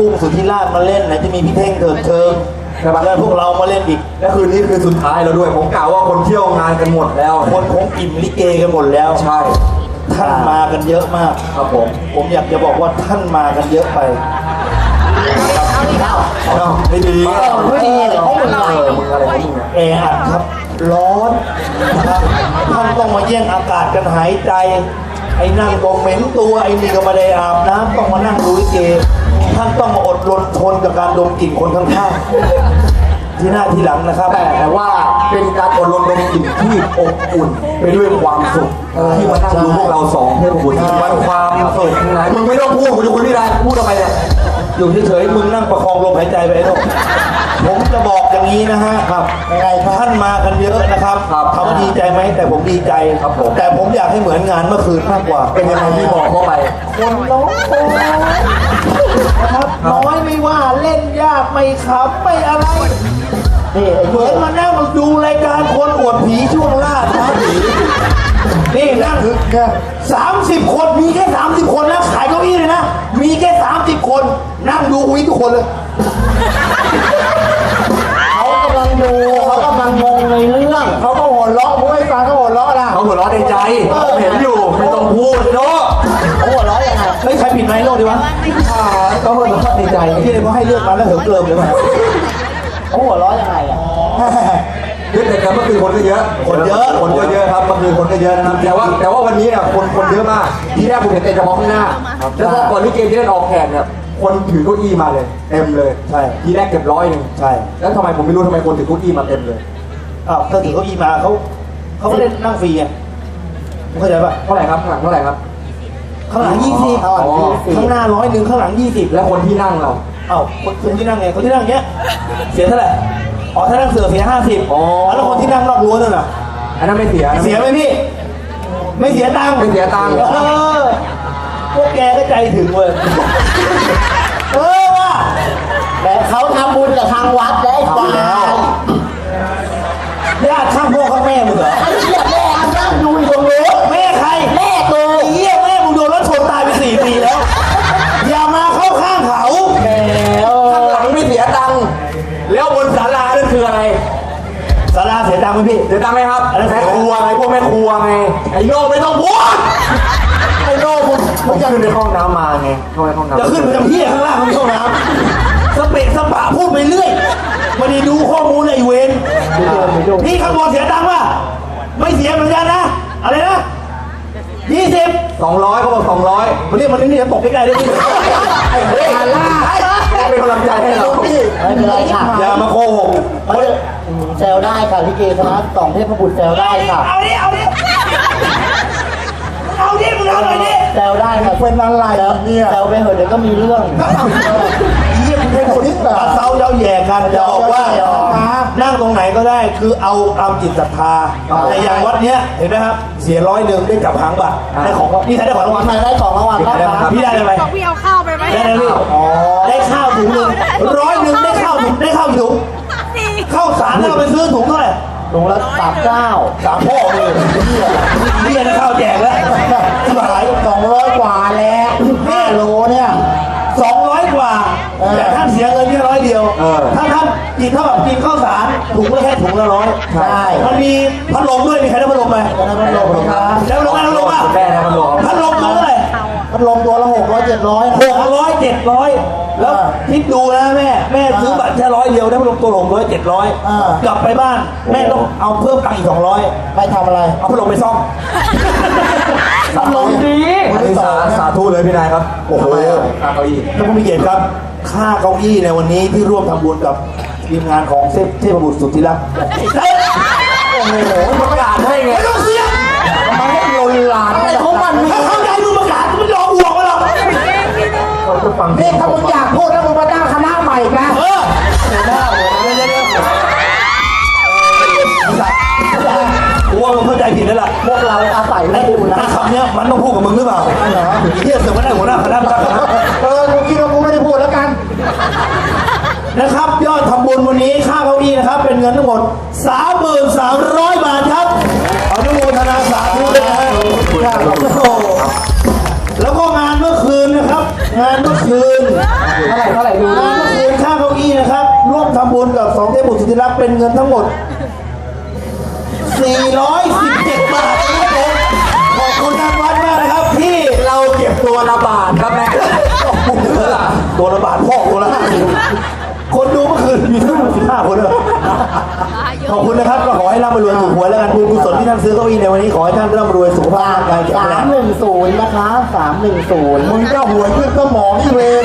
กุ้งสุธิราชมาเล่นไหนจะมีพี่เท่งเถิดเชิงใช่ปะแล้วพวกเรามาเล่นอีก และคืนนี้คือสุดท้ายแล้วด้วย ผมกล่าวว่าคนเที่ยวงานกันหมดแล้ว คนคงอิ่มลิเกกันหมดแล้ว ใช่ ท่านมากันเยอะมาก ครับผม ผมอยากจะบอกว่าท่านมากันเยอะไปเอาไม่ดีไม่ดีเหรอเออมึงอะไรของมึงเนี่ยแออัดครับ ร้อนนะครับท่านต้องมาแย่งอากาศกันหายใจ ไอ้นั่นก็เหม็นตัว ไอ้นี่ก็ไม่ได้อาบน้ำต้องมานั่งดูลิเก ท่านต้องมาอดรนทนกับการดมกลิ่นคนข้างๆที่หน้าที่หลังนะครับ แต่ว่าเป็นการอดรนดมกลิ่นที่อบอุ่นไปด้วยความสุขที่มานั่งดูพวกเราสองเพื่อนบุญมันความสุขนะมึงไม่ต้องพูดกูจะคุยไม่ได้พูดทำไมเนี่ยอยู่เฉยๆมึงนั่งประคองลมหายใจไปไอ้ลูกผม จะบอกอย่างนี้นะฮะครับยังไงท่านมากันเยอะนะครับครับถามว่าดีใจไหมแต่ผมดีใจครับผม แต่ผมอยากให้เหมือนงานเมื่อคืนมากกว่า เป็นยังไงพี่บอกเข้าไปคนน้องโอ้นะครับน้อยไม่ว่าเล่นยากไม่ขำไม่อะไรนี่ไอ้เหมืเหี้อยนมานั่งดูรายการคนอวดผีช่วงล่าท้าผีนี่นั่งสามสิบคนมีแค่สามสิบคนนะขายเก้าอี้เลยนะ มีแค่สามสิบคน นั่งดูอุ้ยทุกคนเลยเขา กำลังดูเขากำลังงงในเรื่องเขาก็หัวเราะผู้ให้ฟังเขาหัวเราะนะเขาหัวเราะในใจเห็นอยู่ไม่ต้องพูดเนาะเขาหัวเราะยังไงเฮ้ยใครปิดไมค์โลกดีวะเขาหัวเราะในใจที่เลยพอให้เลือกมาแล้วเหิมเกลิมเลยว่ะเขาหัวเราะยังไงอะเรื่องแต่กันเมื่อคืนคนก็เยอะ คนเยอะ คนก็เยอะครับเมื่อคืนคนก็เยอะนะครับ แต่ว่าแต่ว่าวันนี้เนี่ยคนคนเยอะมาก ทีแรกผมเห็นแต่เฉพาะข้างหน้า แล้วพอก่อนที่เกมจะเล่นออกแข่งเนี่ย คนถือเก้าอี้มาเลยเต็มเลยใช่ ทีแรกเก็บร้อยหนึ่งใช่แล้วทำไมผมไม่รู้ทำไมคนถือเก้าอี้มาเต็มเลยอ้าวถ้าถือเก้าอี้มาเขาเขาไม่ได้นั่งฟรีไงเข้าใจป่ะเท่าไหร่ครับข้างหลังเท่าไหร่ครับ ข้างหลังยี่สิบข้างหลังยี่สิบข้างหน้าร้อยหนึ่งข้างหลังยี่สิบแล้วคนที่นั่งเราเอ้าคนคนที่นั่งไงคนที่นั่งเงี้ย เสียเท่าไหร่อ๋อถ้านั่งเสือเสียห้าสิบอ๋อแล้วคนที่นั่งนอกรั้วนั่นน่ะ อันนั้นไม่เสียนะเสียไหมพี่ ไม่เสียตังค์ไม่เสียตังค์ เออพวกแกก็ใจถึงเว้ยเออว่ะแต่ เขาทำบุญกับทางวัดได้ควายญาติข้างพ่อข้างแม่มึงเหรอไอ้เหี้ยแม่เอานั่งดูอยู่ตรงนู้นแม่ใครแม่กูไอ้เหี้ยแม่มึงโดนรถชนตายไปสี่ปีแล้ว อย่ามาเข้าข้างเขาข้างหลังไม่เสียตังค์แล้วบนศาลานั่นคืออะไรสาราเสียตังค์ไหมพี่เสียตังค์ไหมครับอันนั้นแม่ครัวไงพวกแม่ครัวไงไอ้โน่ไม่ต้องพูดไอ้โน่มึงมึงจะขึ้นในห้องน้ำมาไงเข้าไปห้องน้ำจะขึ้นไปทำเหี้ยข้างล่างมันไม่ห้องน้ำสเปะสปะพูดไปเรื่อยไมันดูข้อมูลในเวรพี่ข้างบนเสียตังค์ป่ะไม่เสียเหมือนกันนะ อะไรนะยี่ สิบสองร้อยเขาบอกสองร้อยมันเรียกมันนี่จะตกใกล้ๆด้วยพี่ไอ้เฮ้ยฮัลล่าเป็นกำลังใจให้เราไม่เป็นไรค่ะอย่ามาโกหกเขาจะแซวได้ค่ะลิเกคณะสองเทพบุตรแซวได้ค่ะ เอาดิเอาดิเอาดิมึงเอาหน่อยดิแซวได้ค่ะเป็นอะไรเนี่ยแซวไปเหอะเดี๋ยวก็มีเรื่องเยี่ยมเป็นคนที่แบบเซาเย้าแย่กันจะบอกว่า นั่งตรงไหนก็ได้ คือเอาตามจิตศรัทธาแต่อย่างวัดเนี้ยเห็นไหมครับเสียร้อยหนึ่งได้จับหางบัตรได้ของนี่ใครได้ของรางวัลใครได้ของรางวัลบ้างคะพี่ได้ไหมบอกพี่เอาข้าวไปไหมได้ไหมพี่ได้ข้าวถุงหนึ่งร้อยหนึ่งได้ข้าวถุงได้ข้าวกี่ถุงสี่ข้าวสารเราไปซื้อถุงเท่าไหร่ลงละสามเก้าสามพ่อเลยนี่ได้ข้าวแจกแล้วที่หายสองร้อยกว่าแล้ว ถ้าท่านกินเท่ากับกินข้าวสารถุงละแค่ถุงละร้อยใช่ มันมีพัดลมด้วยมีใครได้พัดลมไหมแล้วพัดลมครับแล้วพัดลมอะไรพัดลมอะแม่นะมันบอกพัดลมตัวเท่าไหร่พัดลมตัวละหกร้อยเจ็ดร้อยหกร้อยเจ็ดร้อยแล้วคิดดูนะแม่แม่ซื้อบัตรแค่ร้อยเดียวได้พัดลมตัวหกร้อยเจ็ดร้อยกลับไปบ้าน แม่ต้องเอาเพิ่มตังค์อีกสองร้อยไปทำอะไร เอาพัดลมไปซ่อมพัดลมดีอันนี้สาสาธุเลยพี่นายครับโอ้โหค่าเก้าอี้ท่านผู้มีเกียรติครับ ค่าเก้าอี้ในวันนี้ที่ร่วมทำบุญกับทีมงานของเทพเทพบุตรสุดที่รักโอ้โหประกาศให้ไงไม่ต้องเสียงมันให้โยนหลานอะไรของมันถ้าเข้าใจมึงประกาศมึงยอมบวกมาหรอกเขาจะฟังนี่ถ้ามึงอยากพูดแล้วมึงมาตั้งคณะใหม่นะเออเดี๋ยวหน้าเดี๋ยวเดี๋ยวเดี๋ยวเดี๋ยวกูว่ามึงเข้าใจผิดแล้วล่ะพวกเราอาศัยไม่ดูนะถ้าคำเนี้ยมันต้องพูดกับมึงหรือเปล่าไอ้เหี้ยเสือกมาได้หัวหน้าคณะตั้งคณะเออ นะครับ ยอดทำบุญวันนี้ค่าเก้าอี้นะครับ เป็นเงินทั้งหมด 3,300 บาทครับอนุโมทนาสาธุด้วยนะฮะโอ้โหแล้วก็งานเมื่อคืนนะครับ งานเมื่อคืนเท่าไหร่เท่าไหร่ดูงานเมื่อคืนค่าเก้าอี้นะครับ ร่วมทำบุญกับสองเทพบุตรสุธิรักษ์เป็นเงินทั้งหมด 417 บาทนะครับผมขอบคุณทางวัดมากนะครับ ที่เราเก็บตัวละบาท ตัวละบาทพ่อตัวละห้าสิบคนดูเมื่อคืนมีทั้งหมด15คนเลยขอบคุณนะครับก็ขอให้ร่ำรวยถูกหวยแล้วกันบุญกุศลที่ท่านซื้อเก้าอี้ในวันนี้ขอให้ท่านร่ำรวยสุขภาพร่างกายแข็งสาแรมงหนึ่งศูนย์นะคะสามหนึ่งศูนย์มึงก็หวยขึ้นสมองที่เวร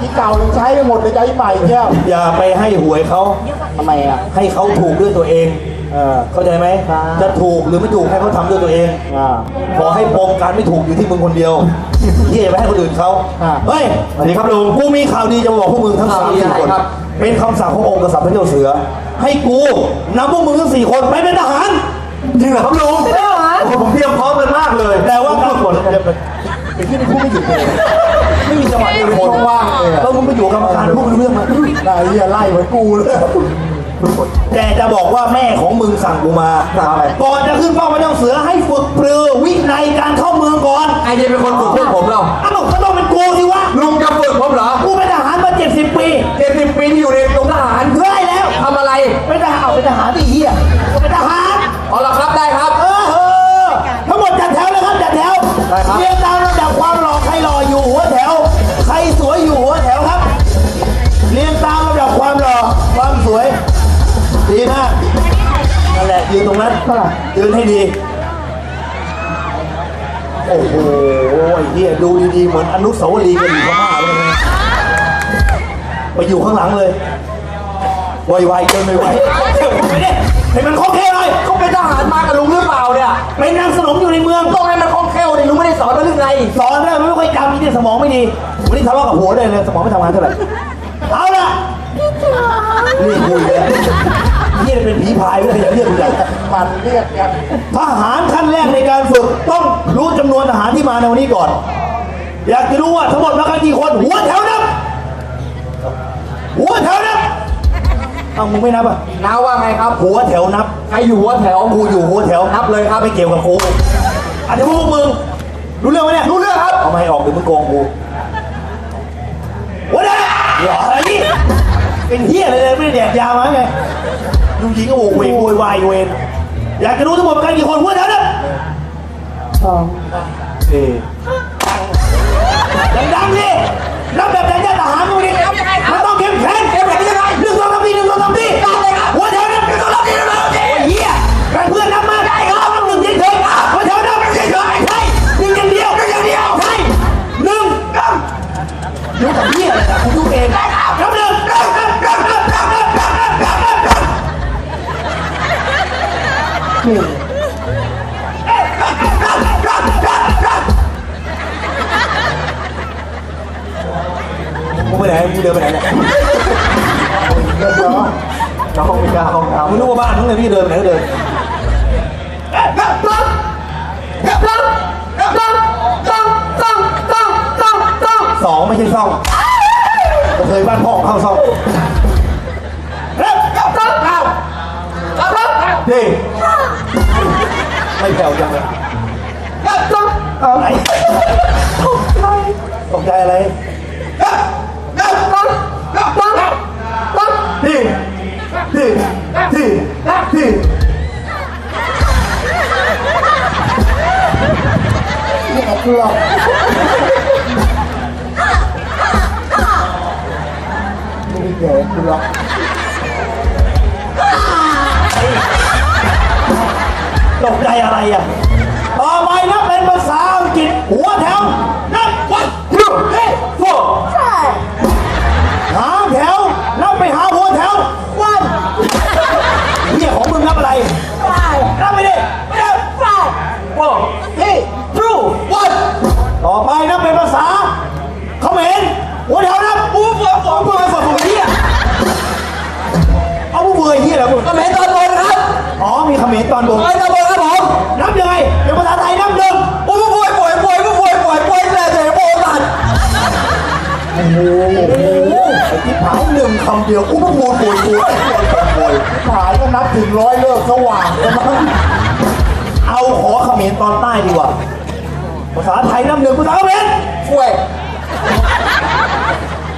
ที่เก่ายังใช้ไปหมดเลยใจใหม่แก้วอย่าไปให้หวยเขาทำไมอะ ให้เขาถูกด้วยตัวเอง เออเข้าใจไหมครับ จะถูกหรือไม่ถูกให้เขาทำด้วยตัวเอง อ่า ขอให้ปมการไม่ถูกอยู่ที่มึงคนเดียวที่อย่าไปให้คนอื่นเขาอ่าเฮ้ยสวัสดีครับลุงกูมีข่าวดีจะมาบอกพวกมึงทั้งสามสี่คนเป็นคำสั่งขององค์กษัตริย์พระเจ้าเสือ ให้กูนำพวกมึงทั้งสี่คนไปเป็นทหารจริงเหรอครับลุงเป็นทหาร โอ้โหผมเตรียมพร้อมกันมากเลยแต่ว่าการกดจะเป็นเป็นที่พูดไม่หยุดเลยไม่มีจังหวะเดียวคนว่างเลยอะ แล้วมึงไปอยู่กับกรรมการพูดไม่รู้เรื่องมั้ยนายเหี้ยไล่เหมือนกูเลย แต่จะบอกว่าแม่ของมึงสั่งกูมา สั่งอะไร ก่อนจะขึ้นเป้าพระเจ้าเสือให้ฝึกปรือวินัยการเข้าเมืองก่อนไอ้เนี่ยเป็นคนฝึกพวกผมเราอ้าวก็ต้องเป็นกูสิวะ ลุงจะฝึกผมเหรอ กูเป็นทหารมา 70 ปีเจ็ดสิบปีที่อยู่ในกรมทหารเรื่อยแล้วทำอะไร เป็นทหารเอาเป็นทหารที่เหี้ยเป็นทหาร เอาละครับได้ครับ เออเออทั้งหมดจัดแถวเลยครับจัดแถวได้ครับเรียงตาม ยืนตรงนั้นยืนให้ดี โอ้โหไอ้เหี้ยดูดีๆ เหมือนอนุสาวรีย์กันอยู่ข้างหน้าเลยนะไปอยู่ข้างหลังเลยไวๆเกินไม่ไหวไม่ได้ให้มันคล่องแคล่วหน่อยเขาเป็นทหารมากับลุงหรือเปล่าเนี่ยเป็นนางสนมอยู่ในเมืองต้องให้มันคล่องแคล่วดิลุงไม่ได้สอนมาเรื่องไงสอนได้ไม่ค่อยจำนี่สมองไม่ดีวันนี้ทะเลาะกับหัวเลยเลยสมองไม่ทำงานเท่าไหร่เอาละนี่คุยเลย นี่เป็นผีพายไม่ได้อย่าเรียกกูใหญ่มันเรียกกันทหารขั้นแรกในการฝึกต้องรู้จำนวนทหารที่มาในวันนี้ก่อน อยากจะรู้ว่าทั้งหมดมากันกี่คนหัวแถวนับหัวแถวนับเอามึงไม่นับอะน้าว่าไงครับ หัวแถวนับใครอยู่หัวแถวกูอยู่หัวแถวนับเลยครับไม่เกี่ยวกับกูอันนี้พวกมึงรู้เรื่องไหมเนี่ยรู้เรื่องครับเอาไม่ออกเดี๋ยวมึงโกงกูหัวแถวหล่ออะไรนี่เป็นเฮียอะไรเลยไม่ได้แดกยามาไง ดูยิงก็โวกเวกโวยวายเวนอยากจะรู้ทั้งหมดประกันกี่คนหัวแถวนับสองเอ๊ดังๆดิรับแบบไหนจะทหารมึง ไปไหนมึงเดินไปไหนเนี่ยเรียบร้อยน้องไม่กล้าห้องน้มึงรู้ว่าบ้านมึงเลยพี่เดินไปไหนก็เดินสองไม่ใช่ซ่องกระเทยบ้านพ่อเข้าซ่องเร็วเร็วเร็วเร็วเร็วนี่ไม่แผ่วจังเลยอะไรตกใจอะไร ที่ที่ที่หลอกหลอกไม่เกี่ยกหลอกตกใจอะไรอะ ไปนับเป็นภาษาเขมรหัวแถวนับปูเฟือสองเฟือสองเฮียเอาปูเฟือเฮียเหรอมึงำก็แม่ตอนบนครับอ๋อมีเขมรตอนบนไปตอนบนครับผมนับยังไงเป็นภาษาไทยนับหนึ่งโอ้ยป่วยป่วยป่วยป่วยป่วยป่วยแต่เจ็บโบตัดโอ้โหไอ้ที่ผายหนึ่งคำเดียวกูก็พูดป่วยป่วยป่วยขายก็นับถึงร้อยเลิกสว่างกันมั้งเอาขอเขมรตอนใต้ดีกว่า ภาษาไทยนับหนึ่งภาษาเขมรป่วย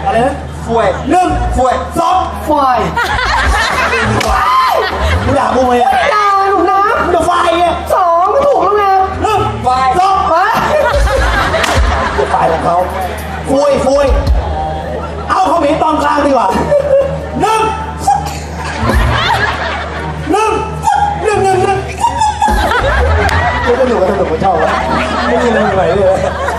อะไรนะฟวยหนึ่งฟวยสองฝ่ายมึงด่ากูไหมอะดาวหนูนะมึงจะไฟเนี่ยสองก็ถูกแล้วไงหนึ่งไฟสองวะจะไฟของเขาฟุยฟุยเอาเขาหมีตอนกลางดีกว่า 我扭我都不唱了。跟你没关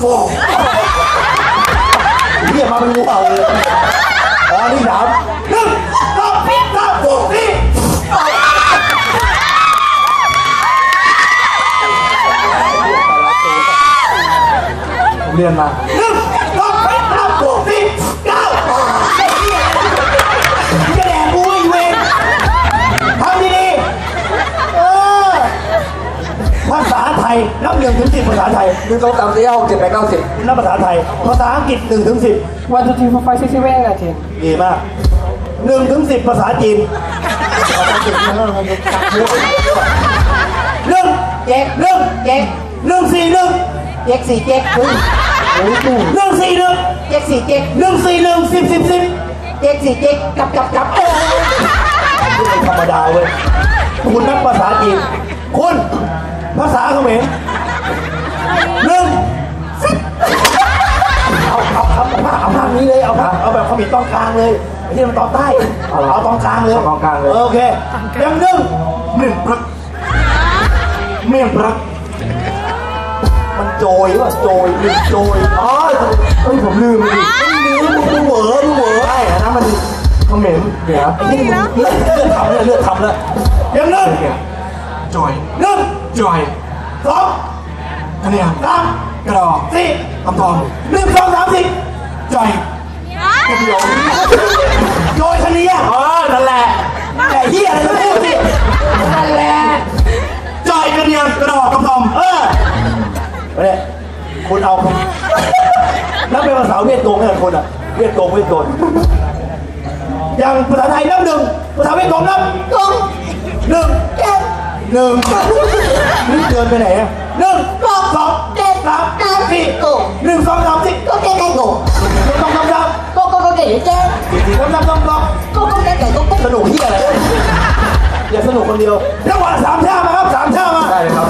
โอ้เรียมาเป็นงูเห่าเลยอ๋อนี่สามหนึ่งสองสามโอ้สี่เรียนมา นับหนึ่งถึงสิบภาษาไทยหนึ่งสองสามสี่ห้าหกเจ็ดแปดเก้าสิบนับภาษาไทย ภาษาอังกฤษหนึ่งถึงสิบวันทุกทีไฟซิซิเว่นอะทีดีมากหนึ่งถึงสิบภาษาจีนหนึ่งเจ๊กหนึ่งเจ๊กหนึ่งสี่หนึ่งเจ๊กสี่เจ๊กครึ่งหนึ่งสี่หนึ่งเจ๊กสี่เจ๊กหนึ่งสี่หนึ่งสิบสิบสิบเจ๊กสี่เจ๊กกลับกลับกลับเออไม่ธรรมดาเว้ยคุณนักภาษาจีนคุณภาษาเขมร หนึ่งสิบเอาเอาเอาเอาภาพเอาภาพนี้เลย เอาภาพเอาแบบเขมรตอนกลางเลยไอ้ที่มันตอนใต้ เอาตอนกลางเลยตอนกลางเลยโอเคยังหนึ่งหนึ่งพรักเมี่ยงพรักมันโจยว่ะโจยหนึ่งโจยอ๋อเฮ้ยผมลืมเลยดิไม่ลืมมึงเหวอมึงเหวอใช่อันนั้นมันคอมเมนต์เดี๋ยวไอ้ที่มึงเลือกเลือกทำเลยเลือกทำเลยยังหนึ่ง จอยหนึ่งจอย สอง คะแนนสามกระดอกสี่คำตอบหนึ่งสองสามสี่จอยกระเดียวโยยชนียอ๋อนั่นแหละแต่เฮียอะไรจะพูดสินั่นแหละจอยกระเดียวกระดอกคำตอบเออไม่ได้คุณเอานับเป็นภาษาเวียดกงเนี่ยคนอะเวียดกงเวียดกงอย่างภาษาไทยนับหนึ่งภาษาเวียดกงนับกงหนึ่งเจ๊กหนึ่งนี่เดินไปไหนอะหนึ่งกง สามสี่โกหนึ่งสองสามสี่โกแก่ไก่โกต้องทำซ้ำโก็กโกแก่แก่ต้องทำซ้ำต้องก็กแก่ไก่โกโกสนุกเฮียอะไรอย่าสนุกคนเดียวระหว่างสามท่ามาครับสามท่ามาได้ครับ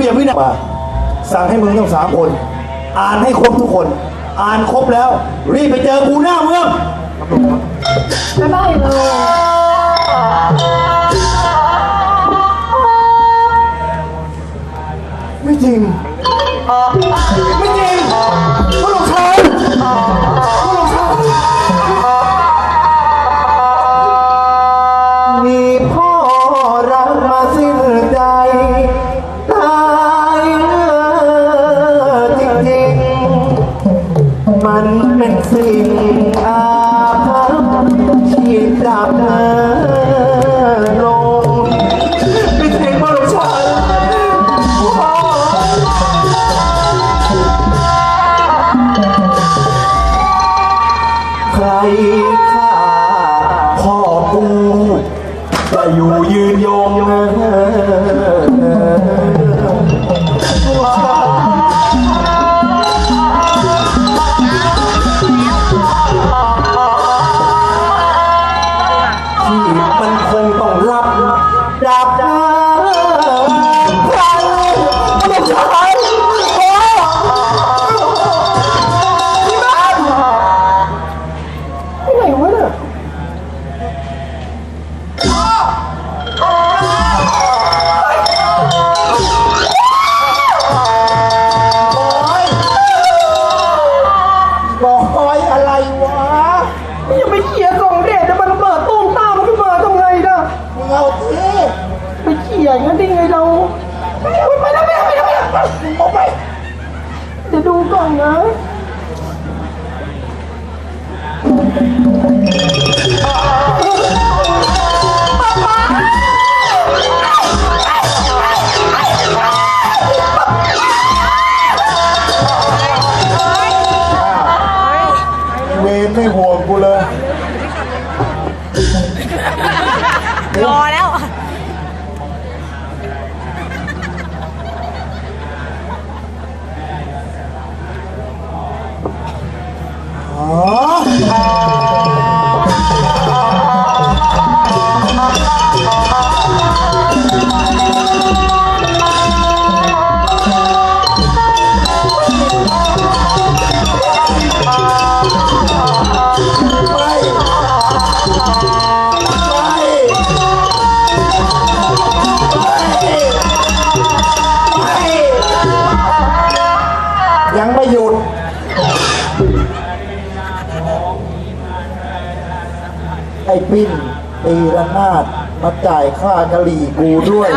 เบียบวินัยมาสั่งให้มึงทั้งสามคน อ่านให้ครบทุกคน อ่านครบแล้ว รีบไปเจอกูหน้าเมืองบ๊ายบายเลยไม่จริง ไม่จริงพวกเราใช้พ ออกไปเดี๋ยวดูก่อนนะอ่า ปิ้นตีระนาดมาจ่ายค่ากะหรี่กูด้วย